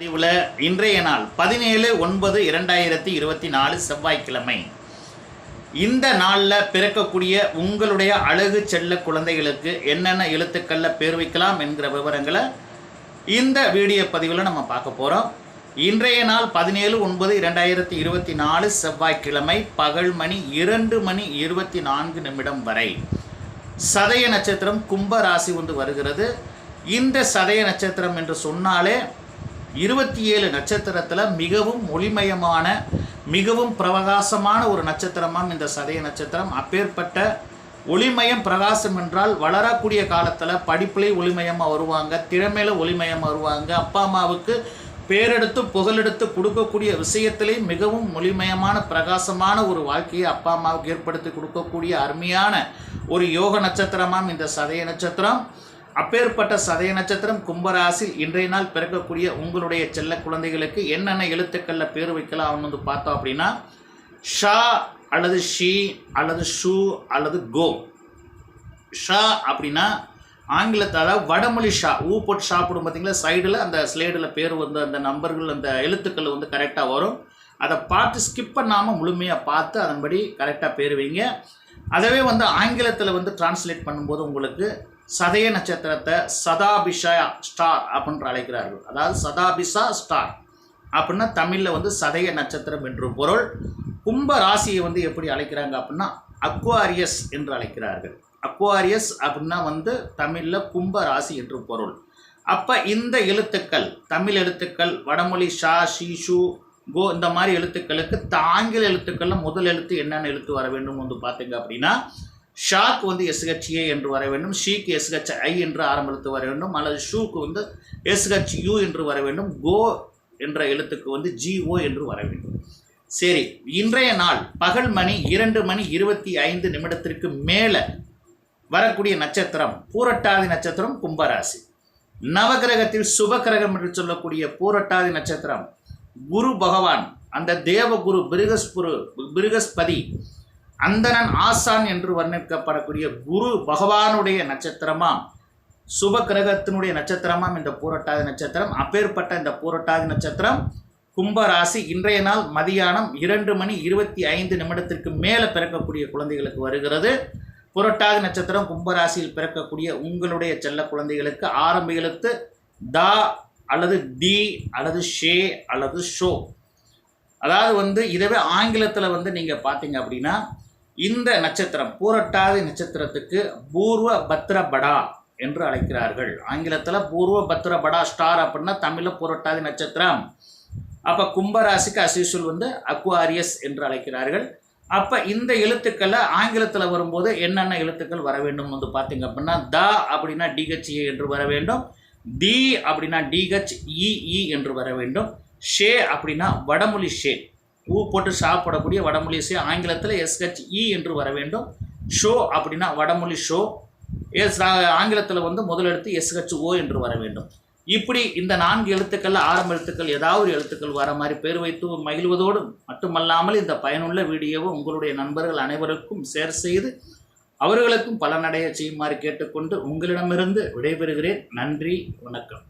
பதிவுல இன்றைய நாள் பதினேழு ஒன்பது இரண்டாயிரத்தி இருபத்தி நாலு செவ்வாய்க்கிழமை. இந்த நாளில் பிறக்கக்கூடிய உங்களுடைய அழகு செல்ல குழந்தைகளுக்கு என்னென்ன எழுத்துக்களில் பேர் வைக்கலாம் என்கிற விவரங்களை இந்த வீடியோ பதிவில் நம்ம பார்க்க போகிறோம் இன்றைய நாள் பதினேழு ஒன்பது இரண்டாயிரத்தி இருபத்தி நாலு செவ்வாய்க்கிழமை பகல் மணி இரண்டு மணி இருபத்தி நான்கு நிமிடம் வரை. சதய நட்சத்திரம் கும்ப ராசி வந்து வருகிறது. இந்த சதய நட்சத்திரம் என்று சொன்னாலே இருபத்தி ஏழு நட்சத்திரத்தில் மிகவும் ஒளிமயமான மிகவும் பிரகாசமான ஒரு நட்சத்திரமாம் இந்த சதய நட்சத்திரம். அப்பேற்பட்ட ஒளிமயம் பிரகாசம் என்றால் வளரக்கூடிய காலத்தில் படிப்புலேயே ஒளிமயமாக வருவாங்க திறமையில ஒளிமயமாக வருவாங்க. அப்பா அம்மாவுக்கு பேரெடுத்து புகழெடுத்து கொடுக்கக்கூடிய விஷயத்திலே மிகவும் ஒளிமயமான பிரகாசமான ஒரு வாழ்க்கையை அப்பா அம்மாவுக்கு ஏற்படுத்தி கொடுக்கக்கூடிய அருமையான ஒரு யோக நட்சத்திரமாம் இந்த சதய நட்சத்திரம். அப்பேற்பட்ட சதய நட்சத்திரம் கும்பராசில் இன்றைய நாள் பிறக்கக்கூடிய உங்களுடைய செல்ல குழந்தைகளுக்கு என்னென்ன எழுத்துக்களில் பேர் வைக்கலாம் வந்து பார்த்தோம் அப்படின்னா ஷா அல்லது ஷி அல்லது ஷூ அல்லது கோ. ஷா அப்படின்னா ஆங்கிலத்தால் வடமொழி ஷா. ஊ போட்டு ஷா போடும் பார்த்தீங்களா? சைடில் அந்த ஸ்லைடில் பேர் வந்து அந்த நம்பர்கள் அந்த எழுத்துக்கள் வந்து கரெக்டாக வரும். அதை பார்த்து ஸ்கிப் பண்ணாமல் முழுமையாக பார்த்து அதன்படி கரெக்டாக பேர் வைங்க. அதவே வந்து ஆங்கிலத்தில் வந்து டிரான்ஸ்லேட் பண்ணும்போது உங்களுக்கு சதய நட்சத்திரத்தை சதாபிஷா ஸ்டார் அப்படின்ற அழைக்கிறார்கள். அதாவது சதாபிஷா ஸ்டார் அப்படின்னா தமிழில் வந்து சதய நட்சத்திரம் என்று பொருள். கும்ப ராசியை வந்து எப்படி அழைக்கிறாங்க அப்படின்னா அக்வாரியஸ் என்று அழைக்கிறார்கள். அக்வாரியஸ் அப்படின்னா வந்து தமிழில் கும்ப ராசி என்று பொருள். அப்போ இந்த எழுத்துக்கள் தமிழ் எழுத்துக்கள் வடமொழி ஷா ஷீஷு கோ இந்த மாதிரி எழுத்துக்களுக்கு த- ஆங்கில முதல் எழுத்து என்னென்ன எழுத்து வர வேண்டும் வந்து பார்த்தீங்க அப்படின்னா ஷாக்கு வந்து எஸ்ஹெச்ஏ என்று வர வேண்டும் ஷீக்கு எஸ்ஹெச் ஐ என்று ஆரம்ப எழுத்து வர வேண்டும் அல்லது ஷூக்கு வந்து எஸ்ஹெச் யூ என்று வர வேண்டும் கோ என்ற எழுத்துக்கு வந்து ஜிஓ என்று வர வேண்டும். சரி இன்றைய நாள் பகல் மணி இரண்டு மணி இருபத்தி ஐந்து நிமிடத்திற்கு மேலே வரக்கூடிய நட்சத்திரம் பூரட்டாதி நட்சத்திரம் கும்பராசி. நவகிரகத்தில் சுபகிரகம் என்று சொல்லக்கூடிய பூரட்டாதி நட்சத்திரம் குரு பகவான் அந்த தேவகுரு பிருகஸ்புரு பிருகஸ்பதி அந்தனன் ஆசான் என்று வர்ணிக்கப்படக்கூடிய குரு பகவானுடைய நட்சத்திரமாம். சுப கிரகத்தினுடைய நட்சத்திரமாம் இந்த பூரட்டாதி நட்சத்திரம். அப்பேற்பட்ட இந்த பூரட்டாதி நட்சத்திரம் கும்பராசி இன்றைய நாள் மதியானம் இரண்டு மணி இருபத்தி ஐந்து நிமிடத்திற்கு மேலே பிறக்கக்கூடிய குழந்தைகளுக்கு வருகிறது. புரட்டாதி நட்சத்திரம் கும்பராசியில் பிறக்கக்கூடிய உங்களுடைய செல்ல குழந்தைகளுக்கு ஆரம்ப எழுத்து தா அல்லது டி அல்லது ஷே அல்லது ஷோ. அதாவது வந்து இதவே ஆங்கிலத்தில் வந்து நீங்கள் பார்த்தீங்க அப்படின்னா இந்த நட்சத்திரம் பூரட்டாதி நட்சத்திரத்துக்கு பூர்வ பத்ரபடா என்று அழைக்கிறார்கள். ஆங்கிலத்தில் பூர்வ பத்ரபடா ஸ்டார் அப்படின்னா தமிழில் பூரட்டாதி நட்சத்திரம். அப்போ கும்பராசிக்கு அசிசுல் வந்து அக்வாரியஸ் என்று அழைக்கிறார்கள். அப்போ இந்த எழுத்துக்களை ஆங்கிலத்தில் வரும்போது என்னென்ன எழுத்துக்கள் வர வேண்டும் வந்து பார்த்தீங்க அப்படின்னா த அப்படின்னா டிஹெச்ஏ என்று வர வேண்டும். டி அப்படின்னா டிஹெச் இஇ என்று வர வேண்டும். ஷே அப்படின்னா வடமொழி ஷே. ஊ போட்டு சாப்பிடக்கூடிய வடமொழி ஷே. ஆங்கிலத்தில் எஸ்ஹெச் இ என்று வர வேண்டும். ஷோ அப்படின்னா வடமொழி ஷோ. எஸ் ஆங்கிலத்தில் வந்து முதலெடுத்து எஸ்ஹெச் ஓ என்று வர வேண்டும். இப்படி இந்த நான்கு எழுத்துக்கள் ஆரம்ப எழுத்துக்கள் ஏதாவது எழுத்துக்கள் வர மாதிரி பேர் வைத்து மகிழ்வதோடு மட்டுமல்லாமல் இந்த பயனுள்ள வீடியோவை உங்களுடைய நண்பர்கள் அனைவருக்கும் ஷேர் செய்து அவர்களுக்கும் பலனடைய செய்யுமாறு கேட்டுக்கொண்டு உங்களிடமிருந்து விடைபெறுகிறேன். நன்றி வணக்கம்.